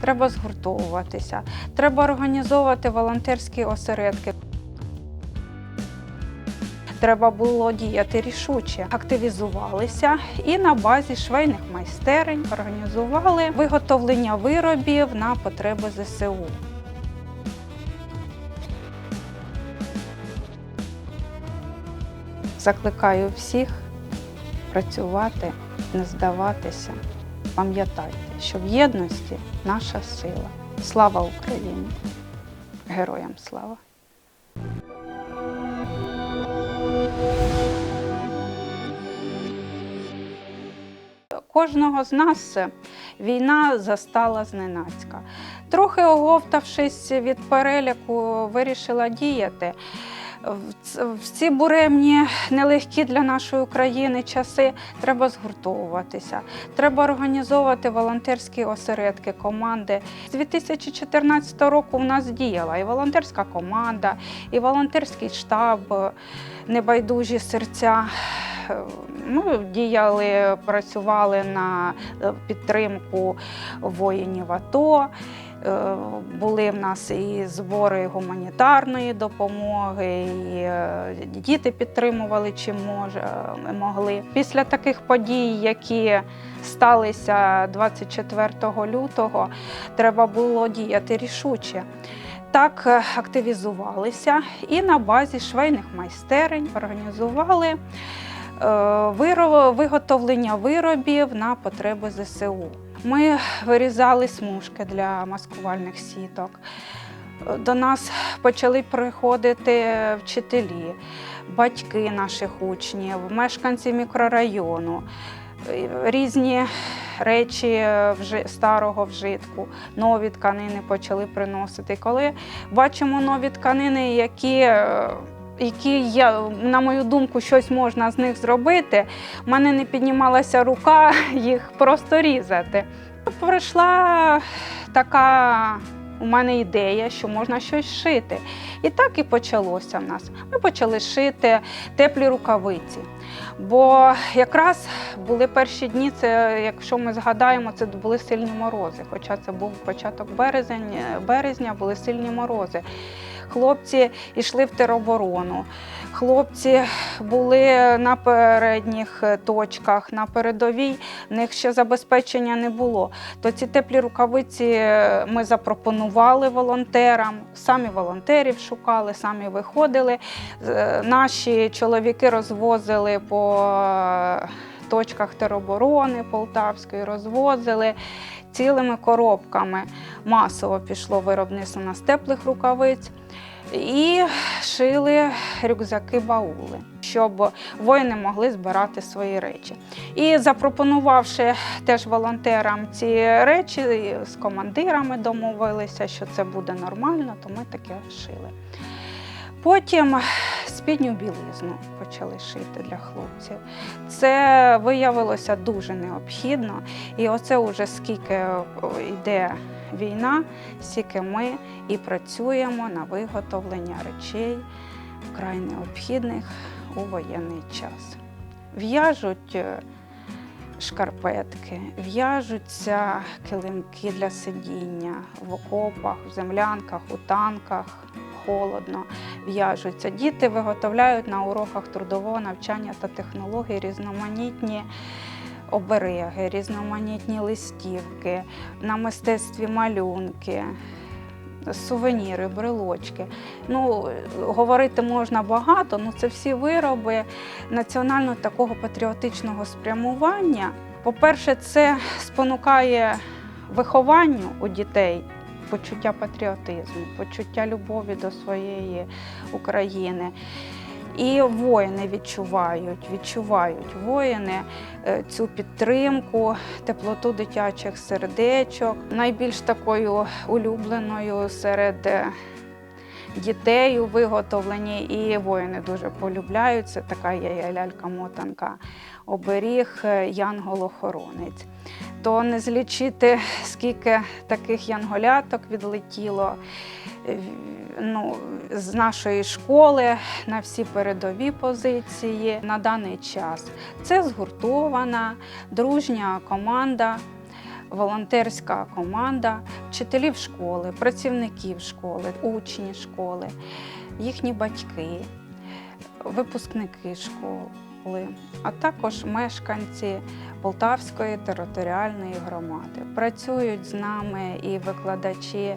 Треба згуртовуватися, треба організовувати волонтерські осередки. Треба було діяти рішуче, активізувалися і на базі швейних майстерень організували виготовлення виробів на потреби ЗСУ. Закликаю всіх працювати, не здаватися. Пам'ятайте, що в єдності наша сила. Слава Україні! Героям слава! Кожного з нас війна застала зненацька. Трохи оговтавшись від переляку, вирішила діяти. В ці буремні, нелегкі для нашої України часи треба згуртовуватися. Треба організовувати волонтерські осередки, команди. З 2014 року у нас діяла і волонтерська команда, і волонтерський штаб, небайдужі серця. Е, Ми діяли, працювали на е, підтримку воїнів АТО. Е, Були в нас і збори гуманітарної допомоги, і е, діти підтримували чим е, могли. Після таких подій, які сталися 24 лютого, треба було діяти рішуче. Так активізувалися і на базі швейних майстерень організували виготовлення виробів на потреби ЗСУ. Ми вирізали смужки для маскувальних сіток. До нас почали приходити вчителі, батьки наших учнів, мешканці мікрорайону, е, різні речі старого вжитку, нові тканини почали приносити. Коли бачимо нові тканини, які е, які я, на мою думку, щось можна з них зробити, в мене не піднімалася рука їх просто різати. Прийшла така у мене ідея, що можна щось шити. І так і почалося в нас. Ми почали шити теплі рукавиці. Бо якраз були перші дні, це, якщо ми згадаємо, це були сильні морози. Хоча це був початок березень, березня, були сильні морози. Хлопці йшли в тероборону. Хлопці були на передніх точках, на передовій, в них ще забезпечення не було. То ці теплі рукавиці ми запропонували волонтерам, самі волонтерів шукали, самі виходили. Е, Наші чоловіки розвозили по точках тероборони Полтавської, розвозили цілими коробками. Масово пішло виробництво на теплих рукавиць. І шили рюкзаки баули, щоб воїни могли збирати свої речі. І запропонувавши теж волонтерам ці речі, з командирами домовилися, що це буде нормально, то ми таке шили. Потім спідню білизну почали шити для хлопців. Це виявилося дуже необхідно. І оце вже скільки йде війна, стільки ми і працюємо на виготовлення речей вкрай необхідних у воєнний час. В'яжуть е, шкарпетки, в'яжуться килимки для сидіння в окопах, в землянках, у танках. Холодно в'яжуться. Діти виготовляють на уроках трудового навчання та технологій різноманітні обереги, різноманітні листівки, на мистецтві малюнки, сувеніри, брелочки. Ну, говорити можна багато, але це всі вироби національного такого патріотичного спрямування. По-перше, це спонукає вихованню у дітей. Почуття патріотизму, почуття любові до своєї України. І воїни відчувають, відчувають воїни е, цю підтримку, теплоту дитячих сердечок. Найбільш такою улюбленою серед е, дітей у виготовленні, і воїни дуже полюбляють. Це така є лялька-мотанка, оберіг, е, янгол-охоронець. То не злічити, скільки таких янголяток відлетіло е, ну, з нашої школи на всі передові позиції на даний час. Це згуртована, дружня команда волонтерська команда вчителів школи, працівників школи, учні школи, їхні батьки, випускники школи, а також мешканці Полтавської територіальної громади. Працюють з нами і викладачі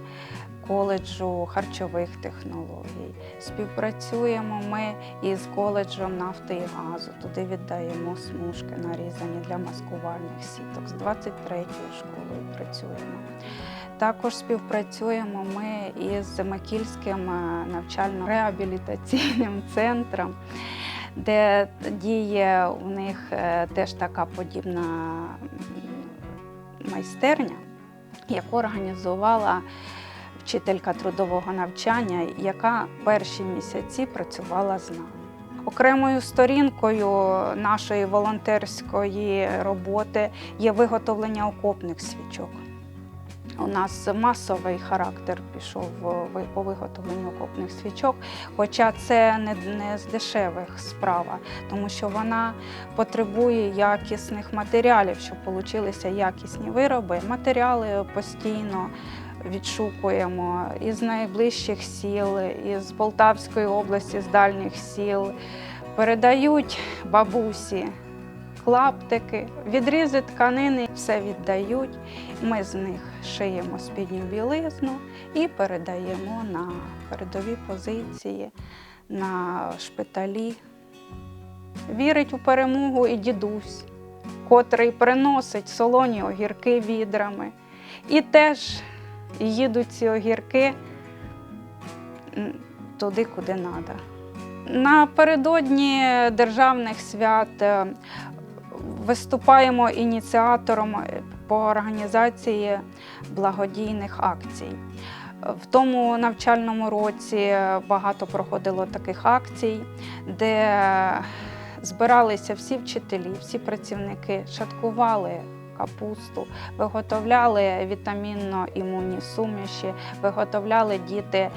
коледжу харчових технологій. Співпрацюємо ми із коледжем нафти і газу. Туди віддаємо смужки, нарізані для маскувальних сіток. З 23-ю школою працюємо. Також співпрацюємо ми із Макільським е, навчально-реабілітаційним центром, де діє у них е, теж така подібна майстерня, яку організувала вчителька трудового навчання, яка перші місяці працювала з нами. Окремою сторінкою нашої волонтерської роботи є виготовлення окопних свічок. У нас масовий характер пішов по виготовленню окопних свічок, хоча це не, не з дешевих справа, тому що вона потребує якісних матеріалів, щоб получилися якісні вироби. Матеріали постійно відшукуємо із найближчих сіл, із Полтавської області, з дальніх сіл. Передають бабусі клаптики, відрізи тканини, все віддають. Ми з них шиємо спідню білизну і передаємо на передові позиції, на шпиталі. Вірить у перемогу і дідусь, котрий приносить солоні огірки відрами. І теж їдуть ці огірки туди, куди треба. Напередодні державних свят е, виступаємо ініціатором е, по організації благодійних акцій. В тому навчальному році багато проходило таких акцій, де збиралися всі вчителі, всі працівники, шаткували капусту, виготовляли вітамінно-імунні суміші, виготовляли діти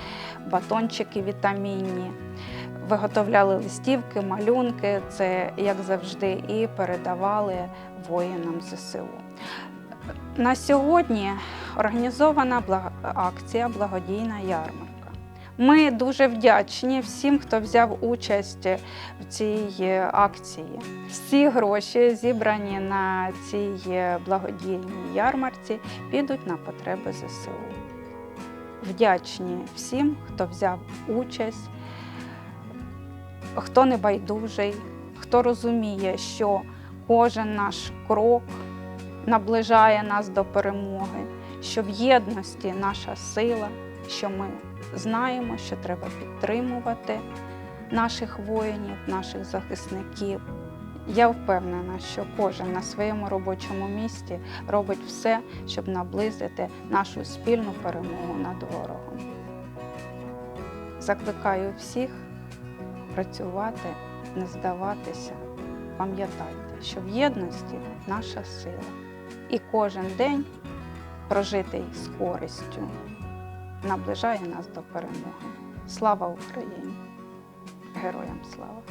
батончики вітамінні, виготовляли листівки, малюнки, це як завжди, і передавали воїнам ЗСУ. На сьогодні організована акція Благодійна ярмарка. Ми дуже вдячні всім, хто взяв участь в цій акції. Всі гроші, зібрані на цій благодійній ярмарці, підуть на потреби ЗСУ. Вдячні всім, хто взяв участь, хто не байдужий, хто розуміє, що кожен наш крок наближає нас до перемоги, що в єдності наша сила, що ми знаємо, що треба підтримувати наших воїнів, наших захисників. Я впевнена, що кожен на своєму робочому місці робить все, щоб наблизити нашу спільну перемогу над ворогом. Закликаю всіх працювати, не здаватися. Пам'ятайте, що в єдності наша сила. І кожен день, прожитий з користю, наближає нас до перемоги. Слава Україні! Героям слава!